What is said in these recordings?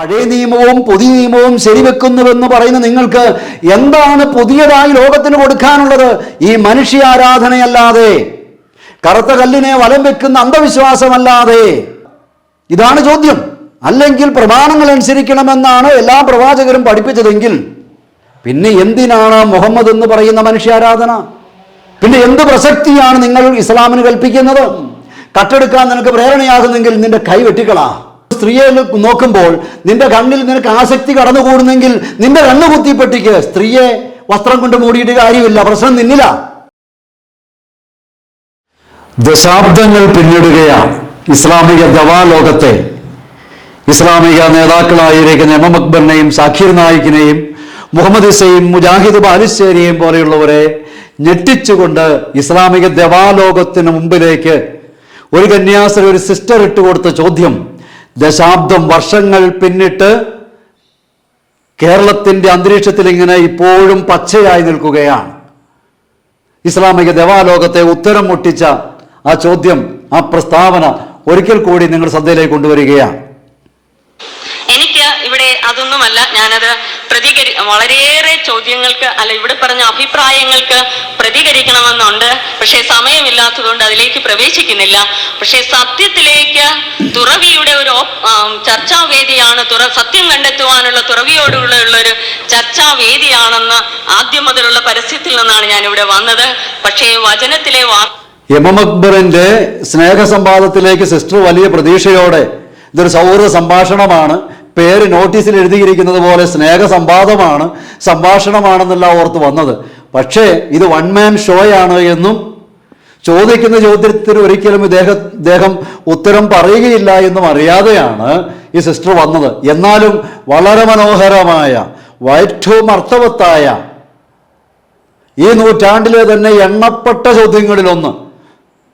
പഴയ നിയമവും പുതിയ നിയമവും ശരിവെക്കുന്നുവെന്ന് പറയുന്ന നിങ്ങൾക്ക് എന്താണ് പുതിയതായി ലോകത്തിന് കൊടുക്കാനുള്ളത്? ഈ മനുഷ്യ ആരാധനയല്ലാതെ കറുത്ത കല്ലിനെ വലം വെക്കുന്ന അന്ധവിശ്വാസമല്ലാതെ. ഇതാണ് ചോദ്യം. അല്ലെങ്കിൽ പ്രമാണങ്ങൾ അനുസരിക്കണമെന്നാണ് എല്ലാ പ്രവാചകരും പഠിപ്പിച്ചതെങ്കിൽ പിന്നെ എന്തിനാണ് മുഹമ്മദ് എന്ന് പറയുന്ന മനുഷ്യാരാധന? പിന്നെ എന്ത് പ്രസക്തിയാണ് നിങ്ങൾ ഇസ്ലാമിന് കൽപ്പിക്കുന്നത്? കട്ടെടുക്കാൻ നിനക്ക് പ്രേരണയാകുന്നെങ്കിൽ നിന്റെ കൈ വെട്ടിക്കളാ. സ്ത്രീയെ നോക്കുമ്പോൾ നിന്റെ കണ്ണിൽ നിനക്ക് ആസക്തി കടന്നുകൂടുന്നെങ്കിൽ നിന്റെ കണ്ണ് കുത്തിപ്പെട്ടിക്ക്. സ്ത്രീയെ വസ്ത്രം കൊണ്ട് മൂടിയിട്ട് കാര്യമില്ല. പ്രശ്നം നിന്നില്ല. ദശാബ്ദങ്ങൾ പിന്നിടുകയാണ് ഇസ്ലാമിക ദവാലോകത്തെ ഇസ്ലാമിക നേതാക്കളായിരിക്കുന്ന എം എം അക്ബറിനെയും സാഖിർ നായിക്കിനെയും മുഹമ്മദ് ഇസയും മുജാഹിദ് ബാലുശ്ശേരിയെയും പോലെയുള്ളവരെ ഞെട്ടിച്ചുകൊണ്ട് ഇസ്ലാമിക ദവാലോകത്തിന് മുമ്പിലേക്ക് ഒരു കന്യാസ്ത്രീ ഒരു സിസ്റ്റർ ഇട്ടുകൊടുത്ത ചോദ്യം. ദശാബ്ദം വർഷങ്ങൾ പിന്നിട്ട് കേരളത്തിന്റെ അന്തരീക്ഷത്തിൽ ഇങ്ങനെ ഇപ്പോഴും പച്ചയായി നിൽക്കുകയാണ്. ഇസ്ലാമിക ദേവാലോകത്തെ ഉത്തരം മുട്ടിച്ച ആ ചോദ്യം ആ പ്രസ്താവന ഒരിക്കൽ കൂടി നിങ്ങൾ ശ്രദ്ധയിലേക്ക് കൊണ്ടുവരികയാണ്. എനിക്ക് ഇവിടെ അതൊന്നുമല്ല ഞാനത് പ്രതികരി വളരെയേറെ ചോദ്യങ്ങൾക്ക് അല്ല ഇവിടെ പറഞ്ഞ അഭിപ്രായങ്ങൾക്ക് പ്രതികരിക്കണമെന്നുണ്ട്. പക്ഷേ സമയമില്ലാത്തതുകൊണ്ട് അതിലേക്ക് പ്രവേശിക്കുന്നില്ല. പക്ഷേ സത്യത്തിലേക്ക് തുറവിയുടെ ഒരു ചർച്ചാവേദിയാണ് തുറ സത്യം കണ്ടെത്തുവാനുള്ള തുറവിയോടുള്ള ഒരു ചർച്ചാവേദിയാണെന്ന് ആദ്യം മുതലുള്ള പരസ്യത്തിൽ നിന്നാണ് ഞാൻ ഇവിടെ വന്നത്. പക്ഷേ വചനത്തിലെ വാ എം എം അക്ബറിന്റെ സ്നേഹസംവാദത്തിലേക്ക് സിസ്റ്റർ വലിയ പ്രതീക്ഷയോടെ ഇതൊരു സൗഹൃദ സംഭാഷണമാണ്. പേര് നോട്ടീസിൽ എഴുതിയിരിക്കുന്നത് പോലെ സ്നേഹസംവാദമാണ് സംഭാഷണമാണെന്നല്ല ഓർത്ത് വന്നത്. പക്ഷേ ഇത് വൺ മാൻ ഷോയാണ് എന്നും ചോദിക്കുന്ന ചോദ്യത്തിന് ഒരിക്കലും ഇദ്ദേഹം ഇദ്ദേഹം ഉത്തരം പറയുകയില്ല എന്നും അറിയാതെയാണ് ഈ സിസ്റ്റർ വന്നത്. എന്നാലും വളരെ മനോഹരമായ ഏറ്റവും അർത്ഥവത്തായ ഈ നൂറ്റാണ്ടിലെ തന്നെ എണ്ണപ്പെട്ട ചോദ്യങ്ങളിലൊന്ന്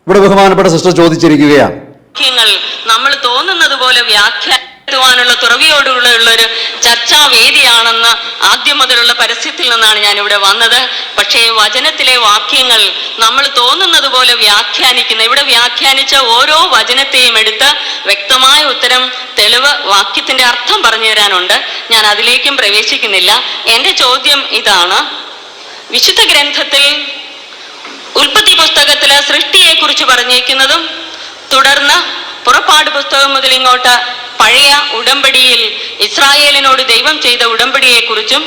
ഇവിടെ ബഹുമാനപ്പെട്ട സിസ്റ്റർ ചോദിച്ചിരിക്കുകയാണ്. നമ്മൾ തോന്നുന്നത് പോലെ വ്യാഖ്യാനിക്കുവാനുള്ള തുറവിയോടുള്ള ഒരു ചർച്ചാവേദിയാണെന്ന് ആദ്യം മുതലുള്ള പരസ്യത്തിൽ നിന്നാണ് ഞാൻ ഇവിടെ വന്നത്. പക്ഷേ വചനത്തിലെ വാക്യങ്ങൾ നമ്മൾ തോന്നുന്നത് പോലെ വ്യാഖ്യാനിക്കുന്ന ഇവിടെ വ്യാഖ്യാനിച്ച ഓരോ വചനത്തെയും എടുത്ത് വ്യക്തമായ ഉത്തരം തെളിവ് വാക്യത്തിന്റെ അർത്ഥം പറഞ്ഞു തരാനുണ്ട്. ഞാൻ അതിലേക്കും പ്രവേശിക്കുന്നില്ല. എന്റെ ചോദ്യം ഇതാണ്. വിശുദ്ധ ഗ്രന്ഥത്തിൽ ഉൽപ്പത്തി പുസ്തകത്തിലെ സൃഷ്ടിയെ കുറിച്ച് പറഞ്ഞേക്കുന്നതും തുടർന്ന് പുറപ്പാട് പുസ്തകം മുതൽ ഇങ്ങോട്ട് പഴയ ഉടമ്പടിയിൽ ഇസ്രായേലിനോട് ദൈവം ചെയ്ത ഉടമ്പടിയെ കുറിച്ചും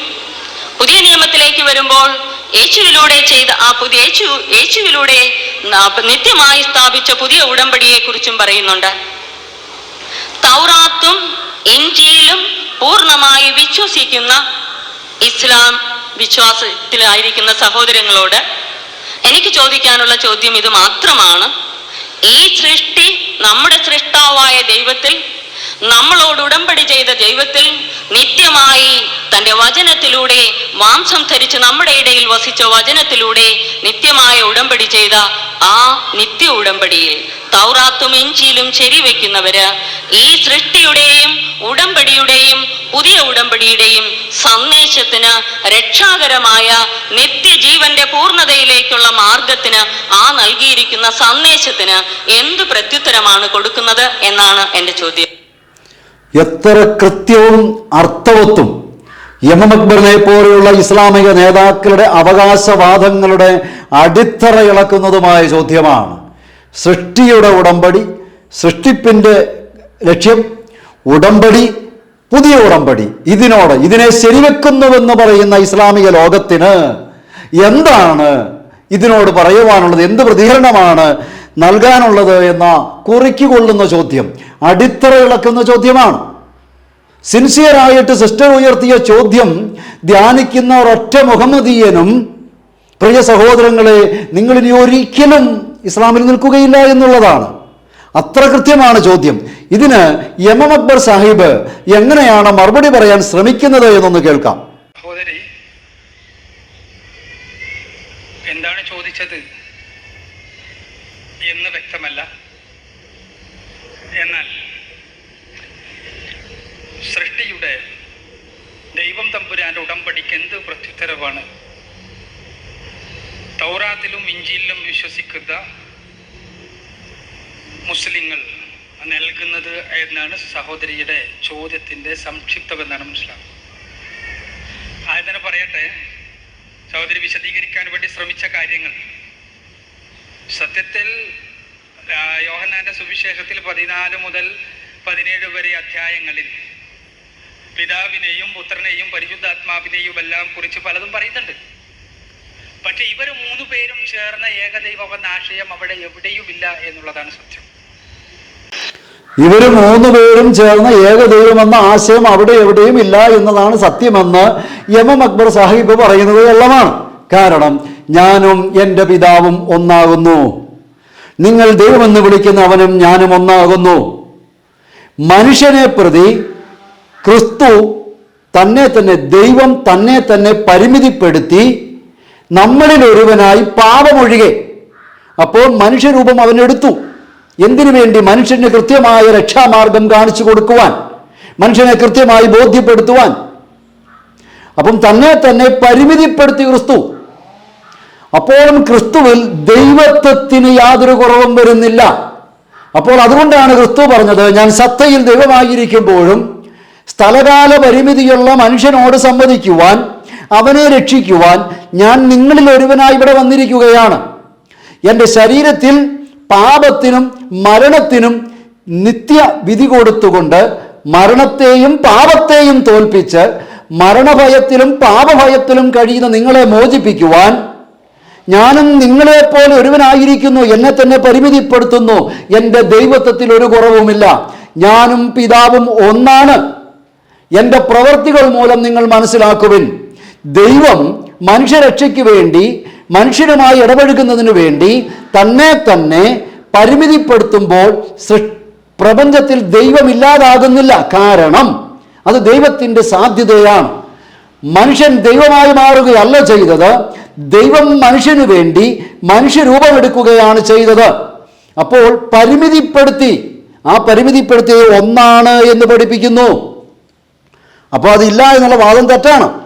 പുതിയ നിയമത്തിലേക്ക് വരുമ്പോൾ യേശുവിലൂടെ ചെയ്ത ആ പുതിയ യേശു യേശുവിലൂടെ നിത്യമായി സ്ഥാപിച്ച പുതിയ ഉടമ്പടിയെ കുറിച്ചും പറയുന്നുണ്ട്. തൗറാത്തും ഇഞ്ചിയിലും പൂർണമായി വിശ്വസിക്കുന്ന ഇസ്ലാം വിശ്വാസത്തിലായിരിക്കുന്ന സഹോദരങ്ങളോട് എനിക്ക് ചോദിക്കാനുള്ള ചോദ്യം ഇത് മാത്രമാണ്. ഈ സൃഷ്ടി നമ്മുടെ സൃഷ്ടാവായ ദൈവത്തിൽ നമ്മളോട് ഉടമ്പടി ചെയ്ത ദൈവത്തിൽ നിത്യമായി തന്റെ വചനത്തിലൂടെ മാംസം ധരിച്ച് നമ്മുടെ ഇടയിൽ വസിച്ച വചനത്തിലൂടെ നിത്യമായ ഉടമ്പടി ചെയ്ത ആ നിത്യ ഉടമ്പടിയിൽ തൗറാത്തും ഇഞ്ചിയിലും ശരിവെക്കുന്നവര് ഈ സൃഷ്ടിയുടെയും ഉടമ്പടിയുടെയും പുതിയ ഉടമ്പടിയുടെയും സന്ദേശത്തിന് രക്ഷാകരമായ നിത്യജീവന്റെ പൂർണതയിലേക്കുള്ള മാർഗത്തിന് ആ നൽകിയിരിക്കുന്ന സന്ദേശത്തിന് എന്ത് പ്രത്യുത്തരമാണ് കൊടുക്കുന്നത് എന്നാണ് എന്റെ ചോദ്യം. എത്ര കൃത്യവും അർത്ഥവത്തും. എം അക്ബറിനെ പോലെയുള്ള ഇസ്ലാമിക നേതാക്കളുടെ അവകാശവാദങ്ങളുടെ അടിത്തറ ഇളക്കുന്നതുമായ ചോദ്യമാണ്. സൃഷ്ടിയുടെ ഉടമ്പടി സൃഷ്ടിപ്പിന്റെ ലക്ഷ്യം ഉടമ്പടി പുതിയ ഉടമ്പടി. ഇതിനോട് ഇതിനെ ശരിവെക്കുന്നുവെന്ന് പറയുന്ന ഇസ്ലാമിക ലോകത്തിന് എന്താണ് ഇതിനോട് പറയുവാനുള്ളത്? എന്ത് പ്രതികരണമാണ് നൽകാനുള്ളത് എന്ന കുറിക്കൊള്ളുന്ന ചോദ്യം അടിത്തറ ഇളക്കുന്ന ചോദ്യമാണ്. സിൻസിയറായിട്ട് സിസ്റ്റർ ഉയർത്തിയ ചോദ്യം ധ്യാനിക്കുന്ന ഒരൊറ്റ മുഹമ്മദീയനും പ്രിയ സഹോദരങ്ങളെ നിങ്ങൾ ഇനി ഒരിക്കലും ഇസ്ലാമിൽ നിൽക്കുകയില്ല എന്നുള്ളതാണ്. അത്ര കൃത്യമാണ് ചോദ്യം. ഇതിന് എം അക്ബർ സാഹിബ് എങ്ങനെയാണ് മറുപടി പറയാൻ ശ്രമിക്കുന്നത് എന്നൊന്ന് കേൾക്കാം. എന്താണ് ചോദിച്ചത്? എന്ന് വ്യക്തമല്ല. എന്നാൽ സൃഷ്ടിയുടെ ദൈവം തമ്പുരാന്റെ ഉടമ്പടിക്ക് എന്ത് പ്രത്യുത്തരവാണ്? തൗറാത്തിലും ഇഞ്ചിയിലും വിശ്വസിക്കുന്ന മുസ്ലിങ്ങൾ നൽകുന്നത് എന്നാണ് സഹോദരിയുടെ ചോദ്യത്തിന്റെ സംക്ഷിപ്തം എന്നാണ് മനസ്സിലാക്കുന്നത് ആദ്യം പറയട്ടെ സഹോദരി വിശദീകരിക്കാൻ വേണ്ടി ശ്രമിച്ച കാര്യങ്ങൾ. സത്യത്തിൽ യോഹന്നാന്റെ സുവിശേഷത്തിൽ പതിനാല് മുതൽ പതിനേഴ് വരെ അധ്യായങ്ങളിൽ പിതാവിനെയും പുത്രനെയും പരിശുദ്ധാത്മാവിനെയും എല്ലാം കുറിച്ച് പലതും പറയുന്നുണ്ട്. പക്ഷെ ഇവർ മൂന്ന് പേരും ചേർന്ന ഏകദൈവം എന്ന ആശയം അവിടെ എവിടെയുമില്ല എന്നുള്ളതാണ് സത്യം. ഇവർ മൂന്ന് പേരും ചേർന്ന ഏകദൈവം എന്ന ആശയം അവിടെ എവിടെയും ഇല്ല എന്നതാണ് സത്യമെന്ന് എം അക്ബർ സാഹിബ് പറയുന്നത് വെള്ളമാണ് കാരണം ഞാനും എന്റെ പിതാവും ഒന്നാകുന്നു. നിങ്ങൾ ദൈവമെന്ന് വിളിക്കുന്ന അവനും ഞാനും ഒന്നാകുന്നു. മനുഷ്യനെ പ്രതി ക്രിസ്തു തന്നെ തന്നെ ദൈവം തന്നെ തന്നെ പരിമിതിപ്പെടുത്തി നമ്മളിൽ ഒരുവനായി പാപമൊഴികെ അപ്പോൾ മനുഷ്യരൂപം അവനെടുത്തു. എന്തിനു വേണ്ടി? മനുഷ്യന് കൃത്യമായ രക്ഷാമാർഗം കാണിച്ചു കൊടുക്കുവാൻ മനുഷ്യനെ കൃത്യമായി ബോധ്യപ്പെടുത്തുവാൻ. അപ്പം തന്നെ തന്നെ പരിമിതിപ്പെടുത്തി ക്രിസ്തു അപ്പോഴും ക്രിസ്തുവിൽ ദൈവത്വത്തിന് യാതൊരു കുറവും വരുന്നില്ല. അപ്പോൾ അതുകൊണ്ടാണ് ക്രിസ്തു പറഞ്ഞത് ഞാൻ സത്തയിൽ ദൈവമായിരിക്കുമ്പോഴും സ്ഥലകാല പരിമിതിയുള്ള മനുഷ്യനോട് സംവദിക്കുവാൻ അവനെ രക്ഷിക്കുവാൻ ഞാൻ നിങ്ങളിൽ ഒരുവനായി ഇവിടെ വന്നിരിക്കുകയാണ്. എന്റെ ശരീരത്തിൽ പാപത്തിനും മരണത്തിനും നിത്യ വിധി കൊടുത്തുകൊണ്ട് മരണത്തെയും പാപത്തെയും തോൽപ്പിച്ച് മരണഭയത്തിലും പാപഭയത്തിലും കഴിയുന്ന നിങ്ങളെ മോചിപ്പിക്കുവാൻ ഞാനും നിങ്ങളെപ്പോലെ ഒരുവനായിരിക്കുന്നു. എന്നെ തന്നെ പരിമിതിപ്പെടുത്തുന്നു. എന്റെ ദൈവത്വത്തിൽ ഒരു കുറവുമില്ല. ഞാനും പിതാവും ഒന്നാണ്. എന്റെ പ്രവൃത്തികൾ മൂലം നിങ്ങൾ മനസ്സിലാക്കുവിൻ. ദൈവം മനുഷ്യരക്ഷയ്ക്ക് വേണ്ടി മനുഷ്യരുമായി ഇടപഴകുന്നതിന് വേണ്ടി തന്നെ തന്നെ പരിമിതിപ്പെടുത്തുമ്പോൾ പ്രപഞ്ചത്തിൽ ദൈവമില്ലാതാകുന്നില്ല. കാരണം അത് ദൈവത്തിന്റെ സാധ്യതയാണ്. മനുഷ്യൻ ദൈവമായി മാറുകയല്ല ചെയ്തത്. ദൈവം മനുഷ്യനു വേണ്ടി മനുഷ്യരൂപമെടുക്കുകയാണ് ചെയ്തത്. അപ്പോൾ പരിമിതിപ്പെടുത്തി ആ പരിമിതിപ്പെടുത്തി ഒന്നാണ് എന്ന് പഠിപ്പിക്കുന്നു. അപ്പോൾ അതില്ല എന്നുള്ള വാദം തെറ്റാണ്.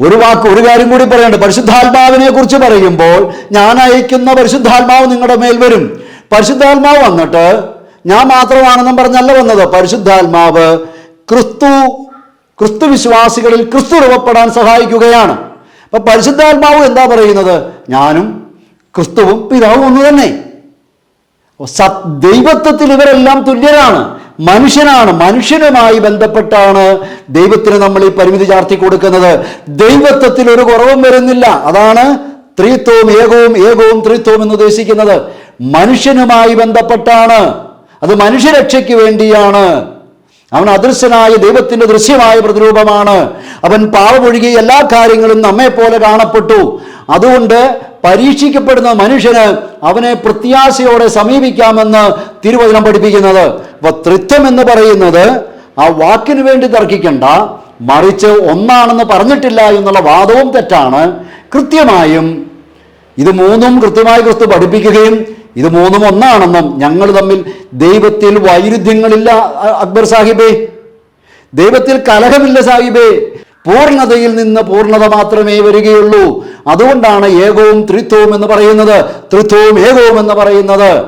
ഒരു വാക്ക് ഒരു കാര്യം കൂടി പറയണ്ട. പരിശുദ്ധാത്മാവിനെ കുറിച്ച് പറയുമ്പോൾ ഞാൻ അയക്കുന്ന പരിശുദ്ധാത്മാവ് നിങ്ങളുടെ മേൽ വരും. പരിശുദ്ധാത്മാവ് വന്നിട്ട് ഞാൻ മാത്രമാണെന്നും പറഞ്ഞല്ല വന്നത്. പരിശുദ്ധാത്മാവ് ക്രിസ്തു ക്രിസ്തു വിശ്വാസികളിൽ ക്രിസ്തു രൂപപ്പെടാൻ സഹായിക്കുകയാണ്. അപ്പൊ പരിശുദ്ധാത്മാവ് എന്താ പറയുന്നത്? ഞാനും ക്രിസ്തുവും പിതാവും ഒന്ന് തന്നെ. സത് ദൈവത്വത്തിൽ ഇവരെല്ലാം തുല്യരാണ്. മനുഷ്യനാണ് മനുഷ്യനുമായി ബന്ധപ്പെട്ടാണ് ദൈവത്തിന് നമ്മൾ ഈ പരിമിതി ചാർത്തി കൊടുക്കുന്നത്. ദൈവത്വത്തിൽ ഒരു കുറവും വരുന്നില്ല. അതാണ് ത്രിത്വവും ഏകവും ഏകവും ത്രിത്വവും എന്ന് ഉദ്ദേശിക്കുന്നത്. മനുഷ്യനുമായി ബന്ധപ്പെട്ടാണ്. അത് മനുഷ്യരക്ഷയ്ക്ക് വേണ്ടിയാണ്. അവൻ അദൃശ്യനായ ദൈവത്തിന്റെ ദൃശ്യമായ പ്രതിരൂപമാണ്. അവൻ പാവമൊഴുകി എല്ലാ കാര്യങ്ങളും നമ്മെ പോലെ കാണപ്പെട്ടു. അതുകൊണ്ട് പരീക്ഷിക്കപ്പെടുന്ന മനുഷ്യന് അവനെ പ്രത്യാശയോടെ സമീപിക്കാമെന്ന് തിരുവചനം പഠിപ്പിക്കുന്നത്. അപ്പൊ തൃത്വം എന്ന് പറയുന്നത് ആ വാക്കിന് വേണ്ടി തർക്കിക്കണ്ട. മറിച്ച് ഒന്നാണെന്ന് പറഞ്ഞിട്ടില്ല എന്നുള്ള വാദവും തെറ്റാണ്. കൃത്യമായും ഇത് മൂന്നും കൃത്യമായി ക്രിസ്തു പഠിപ്പിക്കുകയും ഇത് മൂന്നും ഒന്നാണെന്നും ഞങ്ങൾ തമ്മിൽ ദൈവത്തിൽ വൈരുദ്ധ്യങ്ങളില്ല അക്ബർ സാഹിബേ. ദൈവത്തിൽ കലഹമില്ല സാഹിബേ. പൂർണതയിൽ നിന്ന് പൂർണത മാത്രമേ വരികയുള്ളൂ. അതുകൊണ്ടാണ് ഏകവും ത്രിത്വവും എന്ന് പറയുന്നത്. ത്രിത്വവും ഏകവും എന്ന് പറയുന്നത്.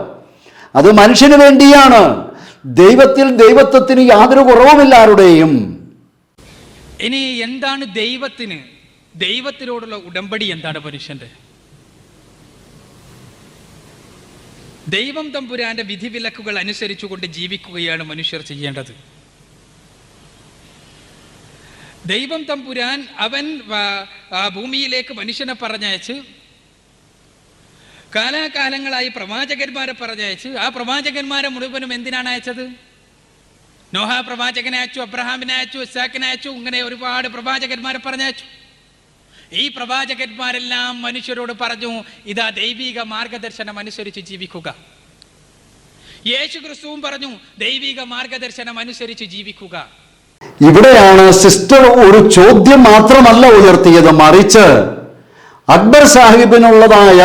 അത് മനുഷ്യന് വേണ്ടിയാണ്. ദൈവത്തിൽ ദൈവത്വത്തിന് യാതൊരു കുറവുമില്ലാരുടെയും ഇനി എന്താണ് ദൈവത്തിന്? ദൈവത്തിനോടുള്ള ഉടമ്പടി എന്താണ് മനുഷ്യന്റെ? ദൈവം തമ്പുരാന്റെ വിധിവിലക്കുകൾ അനുസരിച്ചുകൊണ്ട് ജീവിക്കുകയാണ് മനുഷ്യർ ചെയ്യേണ്ടത്. ദൈവം തമ്പുരാൻ അവൻ ഭൂമിയിലേക്ക് മനുഷ്യനെ പറഞ്ഞയച്ച് കാലാകാലങ്ങളായി പ്രവാചകന്മാരെ പറഞ്ഞയച്ച് ആ പ്രവാചകന്മാരെ മുഴുവനും എന്തിനാണ് അയച്ചത്? നോഹ പ്രവാചകനെ അയച്ചു അബ്രഹാമിനെ അയച്ചു ഇസാക്കിനെ അയച്ചു ഇങ്ങനെ ഒരുപാട് പ്രവാചകന്മാരെ പറഞ്ഞയച്ചു. ഈ പ്രവാചകന്മാരെല്ലാം മനുഷ്യരോട് പറഞ്ഞു ഇതാ ദൈവിക മാർഗദർശനം അനുസരിച്ച് ജീവിക്കുക. യേശു ക്രിസ്തുവും പറഞ്ഞു ദൈവിക മാർഗദർശനം അനുസരിച്ച് ജീവിക്കുക. ഇവിടെയാണ് സിസ്റ്റർ ഒരു ചോദ്യം മാത്രമല്ല ഉയർത്തിയത്. മറിച്ച് അക്ബർ സാഹിബിനുള്ളതായ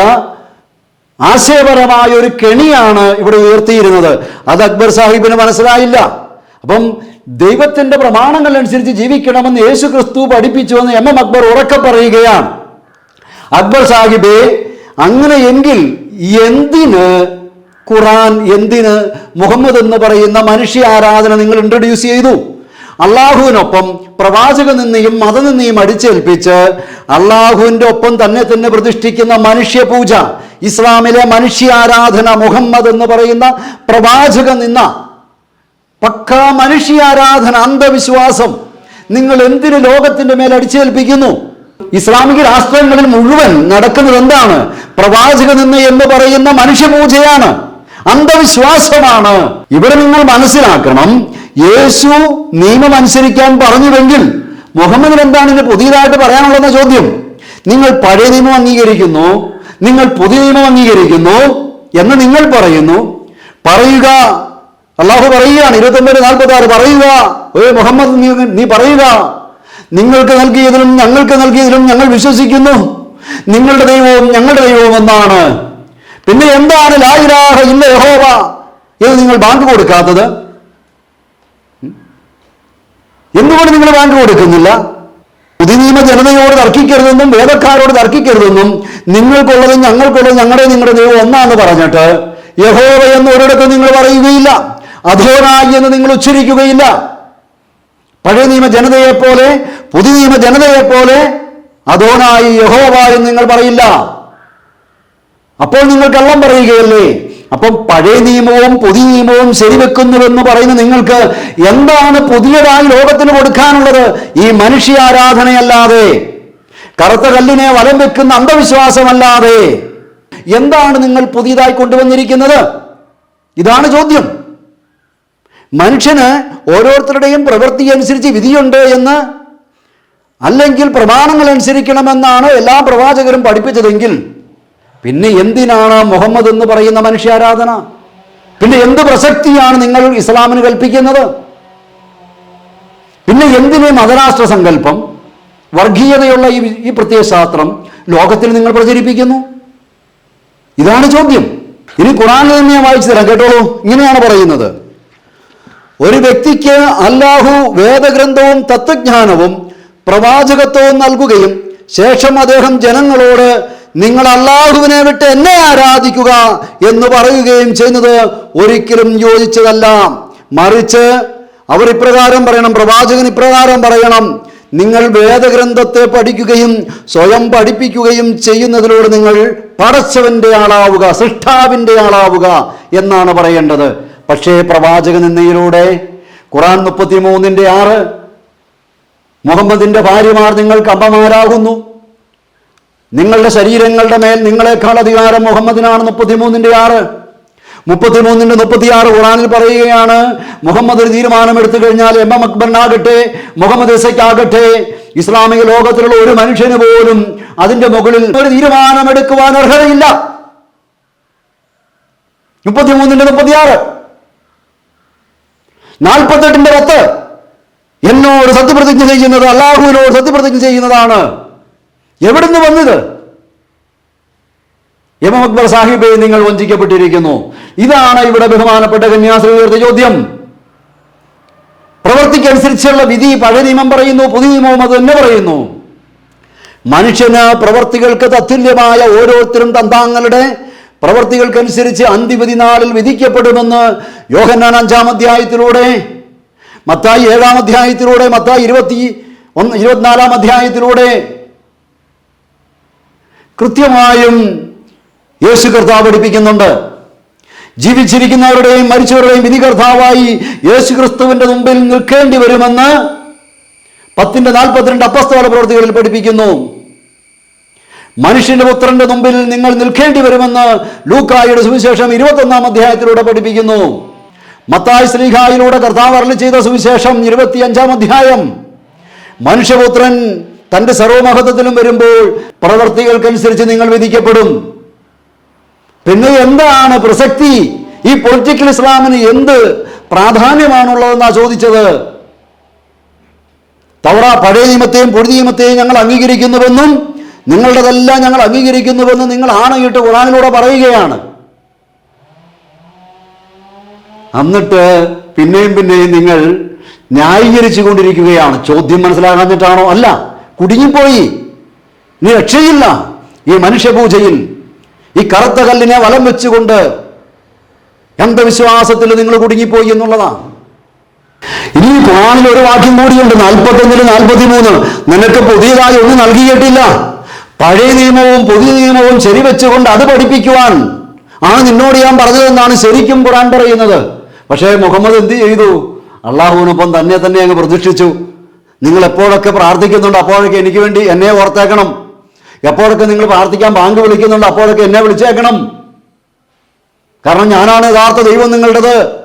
ആശയപരമായ ഒരു കെണിയാണ് ഇവിടെ ഉയർത്തിയിരുന്നത്. അത് അക്ബർ സാഹിബിന് മനസ്സിലായില്ല. അപ്പം ദൈവത്തിന്റെ പ്രമാണങ്ങൾ അനുസരിച്ച് ജീവിക്കണമെന്ന് യേശു ക്രിസ്തു പഠിപ്പിച്ചുവെന്ന് എം എം അക്ബർ ഉറക്കെ പറയുകയാണ്. അക്ബർ അങ്ങനെ അങ്ങനെയെങ്കിൽ എന്തിന് ഖുറാൻ എന്തിന് മുഹമ്മദ് എന്ന് പറയുന്ന മനുഷ്യ ആരാധന നിങ്ങൾ ഇൻട്രൊഡ്യൂസ് ചെയ്തു? അള്ളാഹുവിനൊപ്പം പ്രവാചക നിന്നെയും മതനിന്നെയും അടിച്ചേൽപ്പിച്ച് അള്ളാഹുവിന്റെ ഒപ്പം തന്നെ തന്നെ പ്രതിഷ്ഠിക്കുന്ന മനുഷ്യ പൂജ ഇസ്ലാമിലെ മനുഷ്യ ആരാധന മുഹമ്മദ് എന്ന് പറയുന്ന പ്രവാചക നിന്ന പക്ക മനുഷ്യാരാധന അന്ധവിശ്വാസം. നിങ്ങൾ എന്തിനു ലോകത്തിന്റെ മേൽ അടിച്ചേൽപ്പിക്കുന്നു? ഇസ്ലാമിക രാഷ്ട്രങ്ങളിൽ മുഴുവൻ നടക്കുന്നത് എന്താണ്? പ്രവാചക നിന്ന് എന്ന് പറയുന്ന മനുഷ്യപൂജയാണ്. അന്ധവിശ്വാസമാണ്. ഇവിടെ നിങ്ങൾ മനസ്സിലാക്കണം. യേശു നിയമം അനുസരിക്കാൻ പറഞ്ഞുവെങ്കിൽ മുഹമ്മദിന് എന്താണ് ഇതിന് പുതിയതായിട്ട് പറയാനുള്ളതെന്ന ചോദ്യം. നിങ്ങൾ പഴയ നിയമം അംഗീകരിക്കുന്നു. നിങ്ങൾ പുതിയ നിയമം അംഗീകരിക്കുന്നു എന്ന് നിങ്ങൾ പറയുന്നു. പറയുക അള്ളാഹു പറയുകയാണ് ഇരുപത്തൊമ്പത് നാൽപ്പത്തി ആറ് പറയുക. ഓ മുഹമ്മദ് നീ നീ പറയുക. നിങ്ങൾക്ക് നൽകിയതിലും ഞങ്ങൾക്ക് നൽകിയതിലും ഞങ്ങൾ വിശ്വസിക്കുന്നു. നിങ്ങളുടെ ദൈവവും ഞങ്ങളുടെ ദൈവവും എന്നാണ് പിന്നെ എന്താണ് ലായിരാഹ ഇല്ല യഹോവ? എന്ന് നിങ്ങൾ ബാങ്ക് കൊടുക്കാത്തത്? എന്തുകൊണ്ട് നിങ്ങൾ ബാങ്ക് കൊടുക്കുന്നില്ല? പുതിയ ജനതയോട് തർക്കിക്കരുതെന്നും വേദക്കാരോട് തർക്കിക്കരുതെന്നും നിങ്ങൾക്കുള്ളതും ഞങ്ങൾക്കുള്ളതും ഞങ്ങളുടെ നിങ്ങളുടെ ദൈവം ഒന്നാന്ന് പറഞ്ഞിട്ട് യഹോവ എന്ന് ഒരിടത്തും നിങ്ങൾ പറയുകയില്ല. അധോനായി എന്ന് നിങ്ങൾ ഉച്ചരിക്കുകയില്ല. പഴയ നിയമ ജനതയെപ്പോലെ പോലെ പുതിയ നിയമ ജനതയെപ്പോലെ പോലെ അധോനായി യഹോവ എന്ന് നിങ്ങൾ പറയില്ല. അപ്പോൾ നിങ്ങൾ കള്ളം പറയുകയല്ലേ? അപ്പം പഴയ നിയമവും പുതിയ നിയമവും ശരിവെക്കുന്നുവെന്ന് പറയുന്ന നിങ്ങൾക്ക് എന്താണ് പുതിയതായി ലോകത്തിന് കൊടുക്കാനുള്ളത്? ഈ മനുഷ്യ ആരാധനയല്ലാതെ കറുത്ത കല്ലിനെ വലം വെക്കുന്ന അന്ധവിശ്വാസമല്ലാതെ. എന്താണ് നിങ്ങൾ പുതിയതായി കൊണ്ടുവന്നിരിക്കുന്നത്? ഇതാണ് ചോദ്യം. മനുഷ്യന് ഓരോരുത്തരുടെയും പ്രവൃത്തി അനുസരിച്ച് വിധിയുണ്ട് എന്ന് അല്ലെങ്കിൽ പ്രമാണങ്ങൾ അനുസരിക്കണമെന്നാണ് എല്ലാ പ്രവാചകരും പഠിപ്പിച്ചതെങ്കിൽ പിന്നെ എന്തിനാണ് മുഹമ്മദ് എന്ന് പറയുന്ന മനുഷ്യാരാധന പിന്നെ എന്ത് പ്രസക്തിയാണ് നിങ്ങൾ ഇസ്ലാമിന് കൽപ്പിക്കുന്നത്? പിന്നെ എന്തിന് മതരാഷ്ട്ര സങ്കല്പം? വർഗീയതയുള്ള ഈ ഈ പ്രത്യയശാസ്ത്രം ലോകത്തിൽ നിങ്ങൾ പ്രചരിപ്പിക്കുന്നു? ഇതാണ് ചോദ്യം. ഇനി ഖുറാനിൽ തന്നെ ഞാൻ വായിച്ചു തരാം. കേട്ടോളൂ. ഇങ്ങനെയാണ് പറയുന്നത്. ഒരു വ്യക്തിക്ക് അല്ലാഹു വേദഗ്രന്ഥവും തത്വജ്ഞാനവും പ്രവാചകത്വവും നൽകുകയും ശേഷം അദ്ദേഹം ജനങ്ങളോട് നിങ്ങൾ അല്ലാഹുവിനെ വിട്ട് എന്നെ ആരാധിക്കുക എന്ന് പറയുകയും ചെയ്യുന്നത് ഒരിക്കലും യോജിച്ചതല്ല. മറിച്ച് അവർ ഇപ്രകാരം പറയണം പ്രവാചകൻ ഇപ്രകാരം പറയണം നിങ്ങൾ വേദഗ്രന്ഥത്തെ പഠിക്കുകയും സ്വയം പഠിപ്പിക്കുകയും ചെയ്യുന്നതിലൂടെ നിങ്ങൾ പടച്ചവന്റെ ആളാവുക സൃഷ്ടാവിന്റെ ആളാവുക എന്നാണ് പറയേണ്ടത്. പക്ഷേ പ്രവാചക നിന്നയിലൂടെ ഖുറാൻ മുപ്പത്തി മൂന്നിന്റെ ആറ് മുഹമ്മദിന്റെ ഭാര്യമാർ നിങ്ങൾക്ക് അമ്മമാരാകുന്നു. നിങ്ങളുടെ ശരീരങ്ങളുടെ മേൽ നിങ്ങളെക്കാൾ അധികാരം മുഹമ്മദിനാണ് മുപ്പത്തിമൂന്നിന്റെ ആറ്. മുപ്പത്തിമൂന്നിന്റെ മുപ്പത്തിയാറ് ഖുറാനിൽ പറയുകയാണ് മുഹമ്മദ് ഒരു തീരുമാനം എടുത്തു കഴിഞ്ഞാൽ എം എം അക്ബറിനാകട്ടെ മുഹമ്മദ് ഇസയ്ക്കാകട്ടെ ഇസ്ലാമിക ലോകത്തിലുള്ള ഒരു മനുഷ്യന് പോലും അതിന്റെ മുകളിൽ ഒരു തീരുമാനം എടുക്കുവാൻ അർഹതയില്ല. മുപ്പത്തിമൂന്നിന്റെ മുപ്പത്തിയാറ്. നാൽപ്പത്തെട്ടിന്റെ പത്ത്. എന്നോട് സത്യപ്രതിജ്ഞ ചെയ്യുന്നത് അള്ളാഹുവിനോട് സത്യപ്രതിജ്ഞ ചെയ്യുന്നതാണ്. എവിടുന്ന് വന്നത്? എം അക്ബർ സാഹിബെ നിങ്ങൾ വഞ്ചിക്കപ്പെട്ടിരിക്കുന്നു. ഇതാണ് ഇവിടെ ബഹുമാനപ്പെട്ട കന്യാസ്ത്രീ ഉയർത്തിയ ചോദ്യം. പ്രവർത്തിക്കനുസരിച്ചുള്ള വിധി പഴയ നിയമം പറയുന്നു പുതിയ നിയമവും അത് തന്നെ പറയുന്നു. മനുഷ്യന് പ്രവർത്തികൾക്ക് തത്തുല്യമായ ഓരോരുത്തരും തന്താങ്ങളുടെ പ്രവർത്തികൾക്കനുസരിച്ച് അന്തിമതി നാളിൽ വിധിക്കപ്പെടുമെന്ന് യോഹന്നാൻ അഞ്ചാം അധ്യായത്തിലൂടെ മത്തായി ഏഴാം അധ്യായത്തിലൂടെ മത്തായി ഇരുപത്തി ഒന്ന് ഇരുപത്തിനാലാം അധ്യായത്തിലൂടെ കൃത്യമായും യേശു കർത്താവ് പഠിപ്പിക്കുന്നുണ്ട്. ജീവിച്ചിരിക്കുന്നവരുടെയും മരിച്ചവരുടെയും വിധി കർത്താവായി യേശു ക്രിസ്തുവിന്റെ മുമ്പിൽ നിൽക്കേണ്ടി വരുമെന്ന് പത്തിന്റെ നാൽപ്പത്തിരണ്ട് അപ്പസ്തോല പ്രവൃത്തികളിൽ പഠിപ്പിക്കുന്നു. മനുഷ്യന്റെ പുത്രന്റെ മുമ്പിൽ നിങ്ങൾ നിൽക്കേണ്ടി വരുമെന്ന് ലൂക്കായുടെ സുവിശേഷം ഇരുപത്തൊന്നാം അധ്യായത്തിലൂടെ പഠിപ്പിക്കുന്നു. മത്തായി ശ്രീഹായിലൂടെ കർത്താവ് അരളി ചെയ്ത സുവിശേഷം ഇരുപത്തിയഞ്ചാം അധ്യായം. മനുഷ്യപുത്രൻ തന്റെ സർവമഹത്വത്തിലും വരുമ്പോൾ പ്രവർത്തികൾക്കനുസരിച്ച് നിങ്ങൾ വിധിക്കപ്പെടും. പിന്നെ എന്താണ് പ്രസക്തി? ഈ പൊളിറ്റിക്കൽ ഇസ്ലാമിന് എന്ത് പ്രാധാന്യമാണുള്ളതെന്നാ ചോദിച്ചത്? തവറ പഴയ നിയമത്തെയും പുതിയ നിയമത്തെയും ഞങ്ങൾ അംഗീകരിക്കുന്നുവെന്നും നിങ്ങളുടേതെല്ലാം ഞങ്ങൾ അംഗീകരിക്കുന്നുവെന്ന് നിങ്ങൾ ആണയിട്ട് ഖുറാനിലൂടെ പറയുകയാണ്. എന്നിട്ട് പിന്നെയും പിന്നെയും നിങ്ങൾ ന്യായീകരിച്ചു കൊണ്ടിരിക്കുകയാണ്. ചോദ്യം മനസ്സിലാകാഞ്ഞിട്ടാണോ? അല്ല കുടുങ്ങിപ്പോയി. നീ രക്ഷയില്ല. ഈ മനുഷ്യപൂജയിൽ ഈ കറുത്ത കല്ലിനെ വലം വെച്ചുകൊണ്ട് അന്ധവിശ്വാസത്തിൽ നിങ്ങൾ കുടുങ്ങിപ്പോയി എന്നുള്ളതാണ് ഇനി ഖുറാനിൽ ഒരു വാക്യം കൂടിയുണ്ട് നാൽപ്പത്തൊന്നിൽ നാൽപ്പത്തി മൂന്ന് നിനക്ക് പുതിയതായി ഒന്നും നൽകിയിട്ടില്ല. പഴയ നിയമവും പുതിയ നിയമവും ശരിവെച്ചുകൊണ്ട് അത് പഠിപ്പിക്കുവാൻ. ആ നിന്നോട് ഞാൻ പറഞ്ഞതെന്നാണ് ശരിക്കും ഖുറാൻ പറയുന്നത്. പക്ഷേ മുഹമ്മദ് എന്ത് ചെയ്തു? അള്ളാഹുവിനൊപ്പം തന്നെ തന്നെ അങ്ങ് പ്രതീക്ഷിച്ചു. നിങ്ങൾ എപ്പോഴൊക്കെ പ്രാർത്ഥിക്കുന്നുണ്ട് അപ്പോഴൊക്കെ എനിക്ക് വേണ്ടി എന്നെ ഓർത്തേക്കണം. എപ്പോഴൊക്കെ നിങ്ങൾ പ്രാർത്ഥിക്കാൻ ബാങ്ക് വിളിക്കുന്നുണ്ട് അപ്പോഴൊക്കെ എന്നെ വിളിച്ചേക്കണം. കാരണം ഞാനാണ് യഥാർത്ഥ ദൈവം നിങ്ങളുടേത്.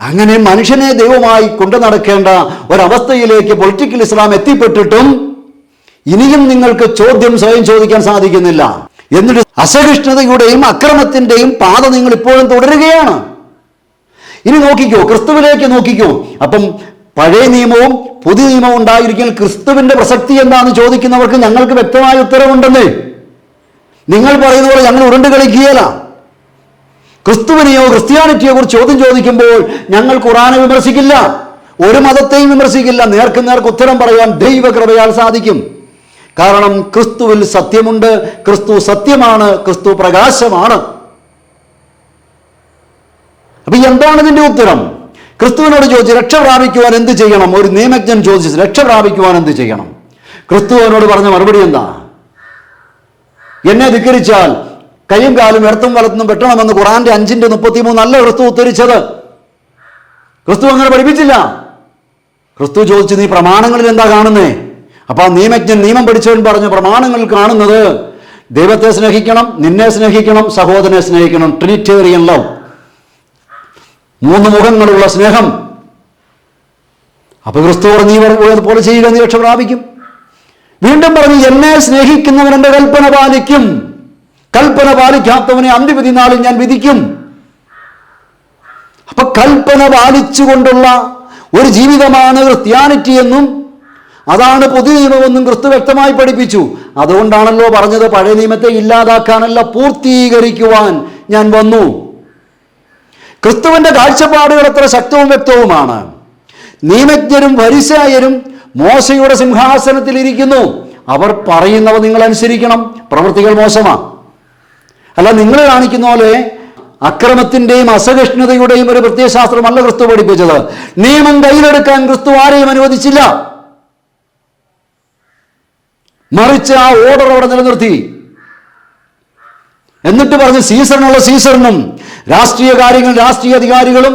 അങ്ങനെ മനുഷ്യനെ ദൈവമായി കൊണ്ടു നടക്കേണ്ട ഒരവസ്ഥയിലേക്ക് പൊളിറ്റിക്കൽ ഇസ്ലാം എത്തിപ്പെട്ടിട്ടും ഇനിയും നിങ്ങൾക്ക് ചോദ്യം സ്വയം ചോദിക്കാൻ സാധിക്കുന്നില്ല. എന്നിട്ട് അസഹിഷ്ണുതയുടെയും അക്രമത്തിന്റെയും പാത നിങ്ങൾ ഇപ്പോഴും തുടരുകയാണ്. ഇനി നോക്കിക്കോ ക്രിസ്തുവിലേക്ക് നോക്കിക്കോ. അപ്പം പഴയ നിയമവും പുതിയ നിയമവും ഉണ്ടായിരിക്കുന്ന ക്രിസ്തുവിന്റെ പ്രസക്തി എന്താണെന്ന് ചോദിക്കുന്നവർക്ക് ഞങ്ങൾക്ക് വ്യക്തമായ ഉത്തരവുണ്ടെന്നേ. നിങ്ങൾ പറയുന്ന പോലെ ഞങ്ങൾ ഉരുണ്ട് കളിക്കുകയല്ല. ക്രിസ്തുവിനെയോ ക്രിസ്ത്യാനിറ്റിയോ കുറിച്ച് ചോദ്യം ചോദിക്കുമ്പോൾ ഞങ്ങൾ ഖുറാനെ വിമർശിക്കില്ല. ഒരു മതത്തെയും വിമർശിക്കില്ല. നേർക്ക് നേർക്ക് ഉത്തരം പറയാൻ ദൈവകൃപയാൽ സാധിക്കും. കാരണം ക്രിസ്തുവിൽ സത്യമുണ്ട് ക്രിസ്തു സത്യമാണ് ക്രിസ്തു പ്രകാശമാണ്. അപ്പൊ എന്താണ് ഇതിന്റെ ഉത്തരം? ക്രിസ്തുവിനോട് ചോദിച്ച് രക്ഷ പ്രാപിക്കുവാൻ എന്ത് ചെയ്യണം? ഒരു നിയമജ്ഞൻ ചോദിച്ചു രക്ഷ പ്രാപിക്കുവാൻ എന്ത് ചെയ്യണം? ക്രിസ്തു അവനോട് പറഞ്ഞ മറുപടി എന്താ? എന്നെ ധിക്കരിച്ചാൽ കൈയും കാലും ഇടത്തും വലത്തും വെട്ടണമെന്ന് ഖുറാന്റെ അഞ്ചിന്റെ മുപ്പത്തിമൂന്ന് അല്ല ക്രിസ്തു ഉത്തരിച്ചത് ക്രിസ്തു അങ്ങനെ പഠിപ്പിച്ചില്ല. ക്രിസ്തു ചോദിച്ചു നീ പ്രമാണങ്ങളിൽ എന്താ കാണുന്നേ? അപ്പൊ ആ നിയമജ്ഞൻ നിയമം പഠിച്ചവൻ പറഞ്ഞു പ്രമാണങ്ങൾ കാണുന്നത് ദൈവത്തെ സ്നേഹിക്കണം നിന്നെ സ്നേഹിക്കണം സഹോദരനെ സ്നേഹിക്കണം ട്രിനിറ്റേറിയൻ ലവ് മൂന്ന് മുഖങ്ങളുള്ള സ്നേഹം. അപ്പൊ ക്രിസ്തു നീ പോലെ ചെയ്യുക നീ രക്ഷ പ്രാപിക്കും. വീണ്ടും പറഞ്ഞു എന്നെ സ്നേഹിക്കുന്നവൻ കൽപ്പന പാലിക്കും. കൽപ്പന പാലിക്കാത്തവനെ അന്തിവിധി നാളിൽ ഞാൻ വിധിക്കും. അപ്പൊ കൽപ്പന പാലിച്ചുകൊണ്ടുള്ള ഒരു ജീവിതമാണ് ക്രിസ്ത്യാനിറ്റി എന്നും അതാണ് പുതിയ നിയമമെന്നും ക്രിസ്തു വ്യക്തമായി പഠിപ്പിച്ചു. അതുകൊണ്ടാണല്ലോ പറഞ്ഞത് പഴയ നിയമത്തെ ഇല്ലാതാക്കാനല്ല പൂർത്തീകരിക്കുവാൻ ഞാൻ വന്നു. ക്രിസ്തുവിന്റെ കാഴ്ചപ്പാടുകൾ അത്ര ശക്തവും വ്യക്തവുമാണ്. നിയമജ്ഞരും വരിശായരും മോശയുടെ സിംഹാസനത്തിൽ ഇരിക്കുന്നു. അവർ പറയുന്നവ നിങ്ങൾ അനുസരിക്കണം. പ്രവൃത്തികൾ മോശമാണ് അല്ല നിങ്ങൾ കാണിക്കുന്ന പോലെ അക്രമത്തിന്റെയും അസഹിഷ്ണുതയുടെയും ഒരു പ്രത്യയശാസ്ത്രമല്ല ക്രിസ്തു പഠിപ്പിച്ചത്. നിയമം കയ്യിലെടുക്കാൻ ക്രിസ്തു ആരെയും അനുവദിച്ചില്ല. മറിച്ച് ആ ഓർഡർ അവിടെ നിലനിർത്തി. എന്നിട്ട് പറഞ്ഞ് സീസണുള്ള സീസറിനും രാഷ്ട്രീയ കാര്യങ്ങൾ രാഷ്ട്രീയ അധികാരികളും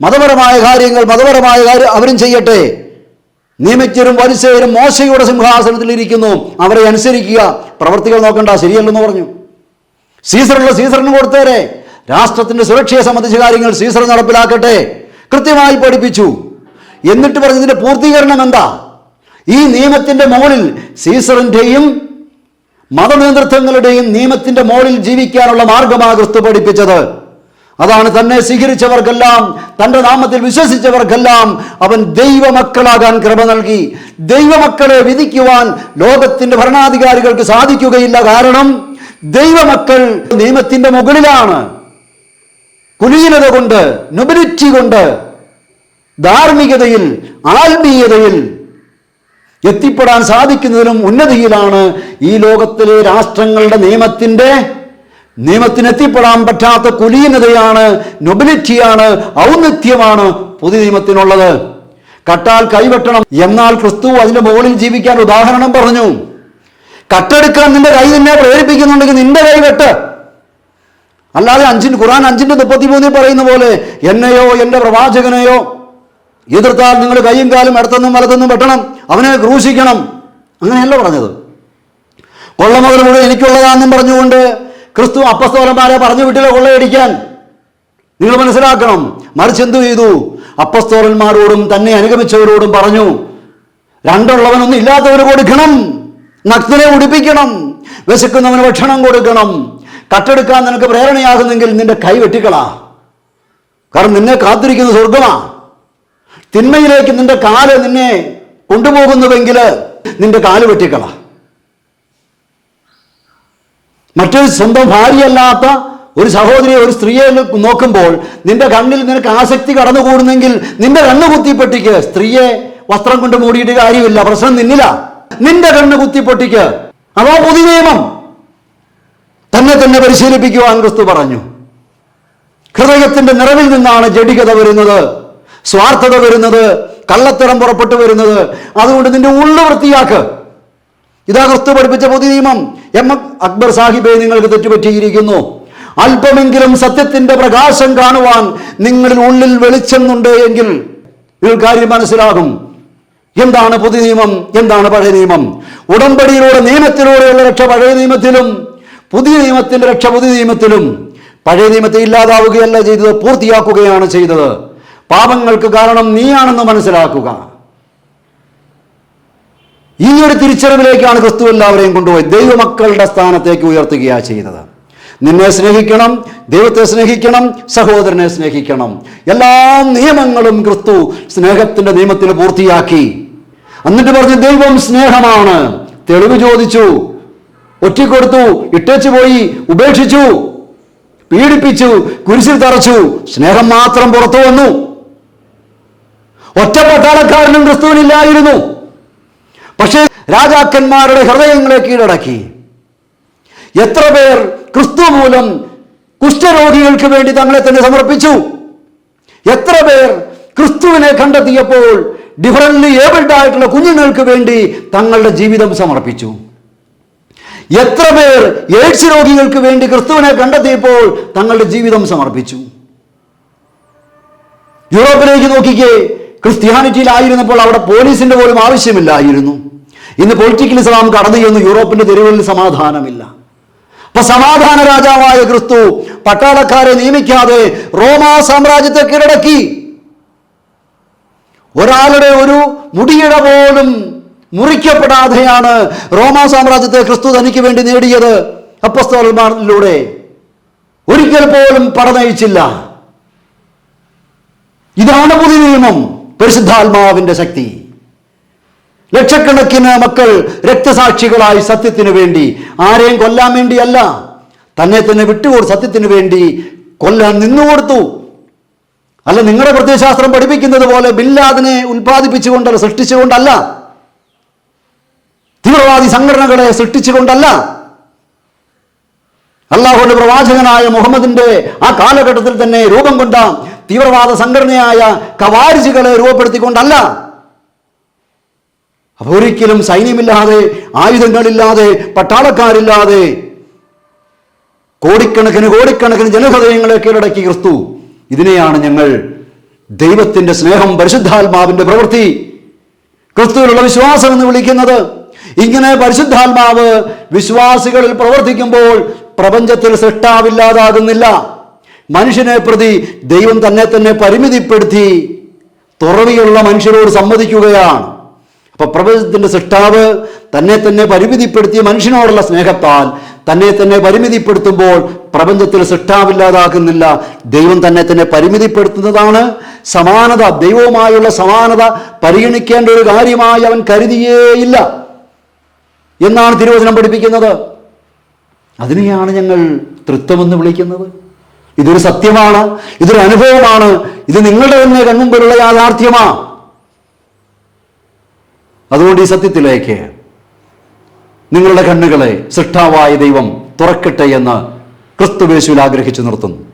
മതപരമായ കാര്യങ്ങൾ മതപരമായ കാര്യം അവരും ചെയ്യട്ടെ. നിയമിച്ചരും വരിസേരും മോശയുടെ സിംഹാസനത്തിൽ ഇരിക്കുന്നു. അവരെ അനുസരിക്കുക. പ്രവർത്തികൾ നോക്കണ്ട. ശരിയല്ലെന്ന് പറഞ്ഞു. സീസറുള്ള സീസറിന് കൊടുത്തേരെ. രാഷ്ട്രത്തിന്റെ സുരക്ഷയെ സംബന്ധിച്ച കാര്യങ്ങൾ സീസർ നടപ്പിലാക്കട്ടെ. കൃത്യമായി പഠിപ്പിച്ചു. എന്നിട്ട് പറഞ്ഞതിന്റെ പൂർത്തീകരണം എന്താ? ഈ നിയമത്തിന്റെ മുകളിൽ സീസറിന്റെയും മതനേതൃത്വങ്ങളുടെയും നിയമത്തിന്റെ മുകളിൽ ജീവിക്കാനുള്ള മാർഗമാണ് ക്രിസ്തു പഠിപ്പിച്ചത്. അതാണ് തന്നെ സ്വീകരിച്ചവർക്കെല്ലാം തന്റെ നാമത്തിൽ വിശ്വസിച്ചവർക്കെല്ലാം അവൻ ദൈവമക്കളാകാൻ കൃപ നൽകി. ദൈവമക്കളെ വിധിക്കുവാൻ ലോകത്തിന്റെ ഭരണാധികാരികൾക്ക് സാധിക്കുകയില്ല. കാരണം ദൈവമക്കൾ നിയമത്തിന്റെ മുകളിലാണ്. കുലീനത കൊണ്ട് നൊബിലിറ്റി കൊണ്ട് ധാർമ്മികതയിൽ ആത്മീയതയിൽ എത്തിപ്പെടാൻ സാധിക്കുന്നതിലും ഉന്നതിയിലാണ് ഈ ലോകത്തിലെ രാഷ്ട്രങ്ങളുടെ നിയമത്തിന്റെ നിയമത്തിന് എത്തിപ്പെടാൻ പറ്റാത്ത കുലീനതയാണ് നൊബിലിറ്റിയാണ് ഔന്നിത്യമാണ് പുതിയ നിയമത്തിനുള്ളത് കട്ടാൽ കൈവെട്ടണം എന്നാൽ ക്രിസ്തു അതിന്റെ മുകളിൽ ജീവിക്കാൻ ഉദാഹരണം പറഞ്ഞു. കട്ടെടുക്കാൻ നിന്റെ കൈ നിന്നെ പ്രേരിപ്പിക്കുന്നുണ്ടെങ്കിൽ നിന്റെ കൈ വെട്ട്. അല്ലാതെ അഞ്ചിന് ഖുറാൻ അഞ്ചിന്റെ മുപ്പത്തിമൂന്നിൽ പറയുന്ന പോലെ എന്നെയോ എന്റെ പ്രവാചകനെയോ എതിർത്താൽ നിങ്ങൾ കൈയും കാലും ഇടത്തുനിന്നും വലത്തുനിന്നും വെട്ടണം. അവനെ ക്രൂശിക്കണം. അങ്ങനെയല്ല പറഞ്ഞത്. കൊള്ള മുതൽ മുഴുവൻ എനിക്കുള്ളതാണെന്നും പറഞ്ഞുകൊണ്ട് ക്രിസ്തു അപ്പസ്തോലന്മാരെ പറഞ്ഞു വിട്ടില്ല കൊള്ളയടിക്കാൻ. നിങ്ങൾ മനസ്സിലാക്കണം മറിച്ച് എന്തു ചെയ്തു? അപ്പസ്തോലന്മാരോടും തന്നെ അനുഗമിച്ചവരോടും പറഞ്ഞു രണ്ടുള്ളവനൊന്നും ഇല്ലാത്തവർ കൊടുക്കണം നഗ്നനെ ഉടിപ്പിക്കണം വിശക്കുന്നവന് ഭക്ഷണം കൊടുക്കണം. കട്ടെടുക്കാൻ നിനക്ക് പ്രേരണയാകുന്നെങ്കിൽ നിന്റെ കൈ വെട്ടിക്കളാ. കാരണം നിന്നെ കാത്തിരിക്കുന്ന സ്വർഗമാ തിന്മയിലേക്ക് നിന്റെ കാൽ നിന്നെ കൊണ്ടുപോകുന്നുവെങ്കിൽ നിന്റെ കാൽ വെട്ടിക്കള. മറ്റൊരു സ്വന്തം ഭാര്യയല്ലാത്ത ഒരു സഹോദരിയെ ഒരു സ്ത്രീയെ നോക്കുമ്പോൾ നിന്റെ കണ്ണിൽ നിനക്ക് ആസക്തി കടന്നുകൂടുന്നെങ്കിൽ നിന്റെ കണ്ണ് കുത്തിപ്പൊട്ടിക്ക്. സ്ത്രീയെ വസ്ത്രം കൊണ്ട് മൂടിയിട്ട് കാര്യമില്ല. പ്രശ്നം നിന്നില്ല. നിന്റെ കണ്ണ് കുത്തിപ്പൊട്ടിക്ക്. അതാ പുതി നിയമം തന്നെ തന്നെ പരിശീലിപ്പിക്കുവാൻ ക്രിസ്തു പറഞ്ഞു. ഹൃദയത്തിന്റെ നിറവിൽ നിന്നാണ് ജഡികത വരുന്നത്. സ്വാർത്ഥത വരുന്നത് കള്ളത്തരം പുറപ്പെട്ടു വരുന്നത്. അതുകൊണ്ട് നിന്റെ ഉള്ളു വൃത്തിയാക്ക്. ഇതാ ക്രിസ്തു പഠിപ്പിച്ച പുതിയ നിയമം എം. അക്ബർ സാഹിബെ നിങ്ങൾക്ക് തെറ്റുപറ്റിയിരിക്കുന്നു. അല്പമെങ്കിലും സത്യത്തിന്റെ പ്രകാശം കാണുവാൻ നിങ്ങളിൽ ഉള്ളിൽ വെളിച്ചെന്നുണ്ട് എങ്കിൽ കാര്യം മനസ്സിലാകും. എന്താണ് പുതിയ നിയമം എന്താണ് പഴയ നിയമം? ഉടമ്പടിയിലൂടെ നിയമത്തിലൂടെയുള്ള രക്ഷ പഴയ നിയമത്തിലും പുതിയ നിയമത്തിന്റെ രക്ഷ പുതിയ നിയമത്തിലും പഴയ നിയമത്തെ ഇല്ലാതാവുകയല്ല ചെയ്തത് പൂർത്തിയാക്കുകയാണ് ചെയ്തത്. പാപങ്ങൾക്ക് കാരണം നീയാണെന്ന് മനസ്സിലാക്കുക. ഈ ഒരു തിരിച്ചറിവിലേക്കാണ് ക്രിസ്തു എല്ലാവരെയും കൊണ്ടുപോയി ദൈവമക്കളുടെ സ്ഥാനത്തേക്ക് ഉയർത്തുകയാണ് ചെയ്തത്. നിന്നെ സ്നേഹിക്കണം ദൈവത്തെ സ്നേഹിക്കണം സഹോദരനെ സ്നേഹിക്കണം. എല്ലാ നിയമങ്ങളും ക്രിസ്തു സ്നേഹത്തിന്റെ നിയമത്തിൽ പൂർത്തിയാക്കി. എന്നിട്ട് പറഞ്ഞു ദൈവം സ്നേഹമാണ്. തെളിവ് ചോദിച്ചു ഒറ്റിക്കൊടുത്തു ഇട്ടേച്ചു പോയി ഉപേക്ഷിച്ചു പീഡിപ്പിച്ചു കുരിശിൽ തറച്ചു സ്നേഹം മാത്രം പുറത്തു വന്നു. ഒറ്റ പട്ടാളക്കാരനും ക്രിസ്തുവിനില്ലായിരുന്നു. പക്ഷേ രാജാക്കന്മാരുടെ ഹൃദയങ്ങളെ കീഴടക്കി. എത്ര പേർ ക്രിസ്തു മൂലം കുഷ്ഠരോഗികൾക്ക് വേണ്ടി തങ്ങളെ തന്നെ സമർപ്പിച്ചു? എത്ര പേർ ക്രിസ്തുവിനെ കണ്ടെത്തിയപ്പോൾ ഡിഫറന്റ് ഏബിൾഡ് ആയിട്ടുള്ള കുഞ്ഞുങ്ങൾക്ക് വേണ്ടി തങ്ങളുടെ ജീവിതം സമർപ്പിച്ചു? എത്ര പേർ എയ്ഡ്സ് രോഗികൾക്ക് വേണ്ടി ക്രിസ്തുവിനെ കണ്ടെത്തിയപ്പോൾ തങ്ങളുടെ ജീവിതം സമർപ്പിച്ചു? യൂറോപ്പിലേക്ക് നോക്കിക്കേ ക്രിസ്ത്യാനിറ്റിയിലായിരുന്നപ്പോൾ അവിടെ പോലീസിന്റെ പോലും ആവശ്യമില്ലായിരുന്നു. ഇന്ന് പൊളിറ്റിക്കൽ ഇസ്ലാം കടന്നു ചെന്ന് യൂറോപ്പിന്റെ തെരുവുകളിൽ സമാധാനമില്ല. അപ്പൊ സമാധാന രാജാവായ ക്രിസ്തു പട്ടാളക്കാരെ നിയമിക്കാതെ റോമാ സാമ്രാജ്യത്തെ കീഴടക്കി. ഒരാളുടെ ഒരു മുടിയിട പോലും മുറിക്കപ്പെടാതെയാണ് റോമാ സാമ്രാജ്യത്തെ ക്രിസ്തു തനിക്ക് വേണ്ടി നേടിയത്. അപ്പസ്തോലന്മാരിലൂടെ ഒരിക്കൽ പോലും പടനയിച്ചില്ല. ഇതാണ് പുതിയ നിയമം. പരിശുദ്ധാത്മാവിന്റെ ശക്തി. ലക്ഷക്കണക്കിന് മക്കൾ രക്തസാക്ഷികളായി സത്യത്തിന് വേണ്ടി ആരെയും കൊല്ലാൻ വേണ്ടിയല്ല തന്നെ തന്നെ വിട്ടുകൊടു സത്യത്തിന് വേണ്ടി കൊല്ലാൻ നിന്നുകൊടുത്തു അല്ല നിങ്ങളുടെ പ്രത്യയശാസ്ത്രം പഠിപ്പിക്കുന്നത് പോലെ ബില്ലാദിനെ ഉൽപ്പാദിപ്പിച്ചുകൊണ്ടല്ല സൃഷ്ടിച്ചുകൊണ്ടല്ല. തീവ്രവാദി സംഘടനകളെ സൃഷ്ടിച്ചുകൊണ്ടല്ല. അള്ളാഹുന്റെ പ്രവാചകനായ മുഹമ്മദിന്റെ ആ കാലഘട്ടത്തിൽ തന്നെ രൂപം കൊണ്ട തീവ്രവാദ സംഘടനയായ കവാരിജുകളെ രൂപപ്പെടുത്തിക്കൊണ്ടല്ല. അപ്പോൾ ഒരിക്കലും സൈന്യമില്ലാതെ ആയുധങ്ങളില്ലാതെ പട്ടാളക്കാരില്ലാതെ കോടിക്കണക്കിന് കോടിക്കണക്കിന് ജനഹൃദയങ്ങളെ കീഴടക്കി ക്രിസ്തു. ഇതിനെയാണ് ഞങ്ങൾ ദൈവത്തിന്റെ സ്നേഹം പരിശുദ്ധാത്മാവിന്റെ പ്രവൃത്തി ക്രിസ്തുവിലുള്ള വിശ്വാസം എന്ന് വിളിക്കുന്നത്. ഇങ്ങനെ പരിശുദ്ധാത്മാവ് വിശ്വാസികളിൽ പ്രവർത്തിക്കുമ്പോൾ പ്രപഞ്ചത്തിൽ സൃഷ്ടാവില്ലാതാകുന്നില്ല മനുഷ്യനെ പ്രതി ദൈവം തന്നെ തന്നെ പരിമിതിപ്പെടുത്തി തുറവിയുള്ള മനുഷ്യരോട് സമ്മതിക്കുകയാണ് അപ്പോൾ പ്രപഞ്ചത്തിന്റെ സൃഷ്ടാവ് തന്നെ തന്നെ പരിമിതിപ്പെടുത്തിയ മനുഷ്യനോടുള്ള സ്നേഹത്താൽ തന്നെ തന്നെ പരിമിതിപ്പെടുത്തുമ്പോൾ പ്രപഞ്ചത്തിൽ സൃഷ്ടാവില്ലാതാക്കുന്നില്ല ദൈവം തന്നെ തന്നെ പരിമിതിപ്പെടുത്തുന്നതാണ് സമാനത. ദൈവവുമായുള്ള സമാനത പരിഗണിക്കേണ്ട ഒരു കാര്യമായി അവൻ കരുതിയേയില്ല. എന്നാണ് തിരുവചനം പഠിപ്പിക്കുന്നത്. അതിനെയാണ് ഞങ്ങൾ തൃത്വമെന്ന് വിളിക്കുന്നത്. ഇതൊരു സത്യമാണ് ഇതൊരു അനുഭവമാണ് ഇത് നിങ്ങളുടെ തന്നെ കൺമുമ്പിലുള്ള യാഥാർത്ഥ്യമാ. അതുകൊണ്ട് ഈ സത്യത്തിലേക്ക് നിങ്ങളുടെ കണ്ണുകളെ സൃഷ്ടാവായ ദൈവം തുറക്കട്ടെ എന്ന് ക്രിസ്തുവേശുവിൽ ആഗ്രഹിച്ചു നിർത്തുന്നു.